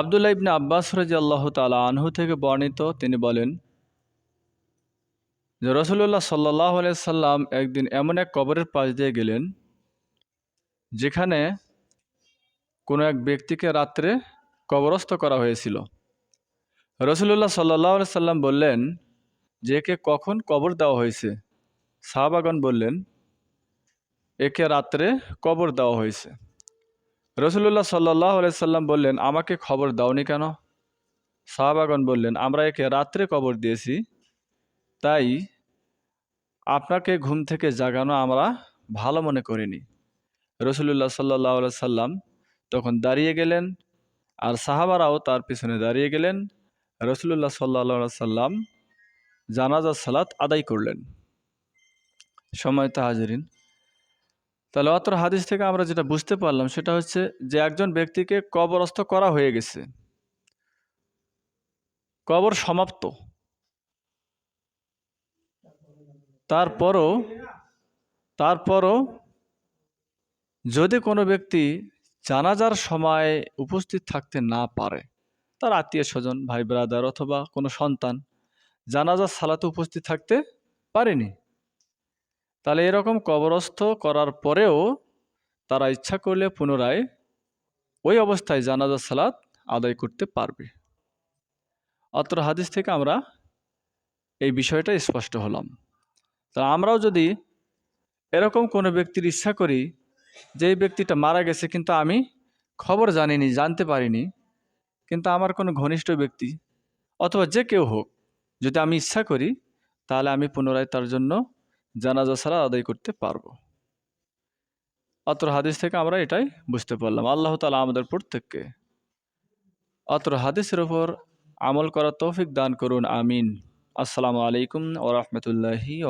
আবদুল্লাহ ইবনে আব্বাস রাজি আল্লাহ তালা আনহু থেকে বর্ণিত, তিনি বলেন, যে রসুল্লাহ সাল্লাহ সাল্লাম একদিন এমন এক কবরের পাশ দিয়ে গেলেন, যেখানে কোনো এক ব্যক্তিকে রাত্রে কবরস্থ করা হয়েছিল। রসুল্লাহ সাল্লাহ সাল্লাম বললেন, যে একে কখন কবর দেওয়া হয়েছে? শাহবাগন বললেন, একে রাত্রে কবর দেওয়া হয়েছে। রসুল্লাহ সাল্লাহ সাল্লাম বললেন, আমাকে খবর দাওনি কেন? শাহবাগন বললেন, আমরা একে রাত্রে কবর দিয়েছি, তাই আপনাকে ঘুম থেকে জাগানো আমরা ভালো মনে করিনি। রসুল্লাহ সাল্লাহ সাল্লাম তখন দাঁড়িয়ে গেলেন আর সাহাবারাও তার পিছনে দাঁড়িয়ে গেলেন। রসুল্লাহ সাল্লা সাল্লাম জানাজা সালাত আদায় করলেন। সময় হাজিরিন তাহলে অত্র হাদিস থেকে আমরা যেটা বুঝতে পারলাম সেটা হচ্ছে যে একজন ব্যক্তিকে কবরস্থ করা হয়ে গেছে। কবর সমাপ্ত। তারপরও তারপরও যদি কোনো ব্যক্তি জানাজার সময় উপস্থিত থাকতে না পারে, তার আত্মীয় স্বজন ভাই ব্রাদার অথবা কোনো সন্তান জানাজার সালাতে উপস্থিত থাকতে পারেনি তাহলে এরকম কবরস্থ করার পরেও তারা ইচ্ছা করলে পুনরায় ওই অবস্থায় জানাজা, সালাত আদায় করতে পারবে। অত্র হাদিস থেকে আমরা এই বিষয়টা স্পষ্ট হলাম। তা আমরাও যদি এরকম কোনো ব্যক্তির ইচ্ছা করি যে ব্যক্তিটা মারা গেছে কিন্তু আমি খবর জানিনি, জানতে পারিনি, কিন্তু আমার কোনো ঘনিষ্ঠ ব্যক্তি অথবা যে কেউ হোক, যদি আমি ইচ্ছা করি, তাহলে আমি পুনরায় তার জন্য জানাজা ছাড়া আদায় করতে পারব। অত্র হাদিস থেকে আমরা এটাই বুঝতে পারলাম। আল্লাহ তালা আমাদের প্রত্যেককে অত্র হাদিসের ওপর আমল করা তৌফিক দান করুন। আমিন। আসসালামু আলাইকুম ওরহমতুল্লাহি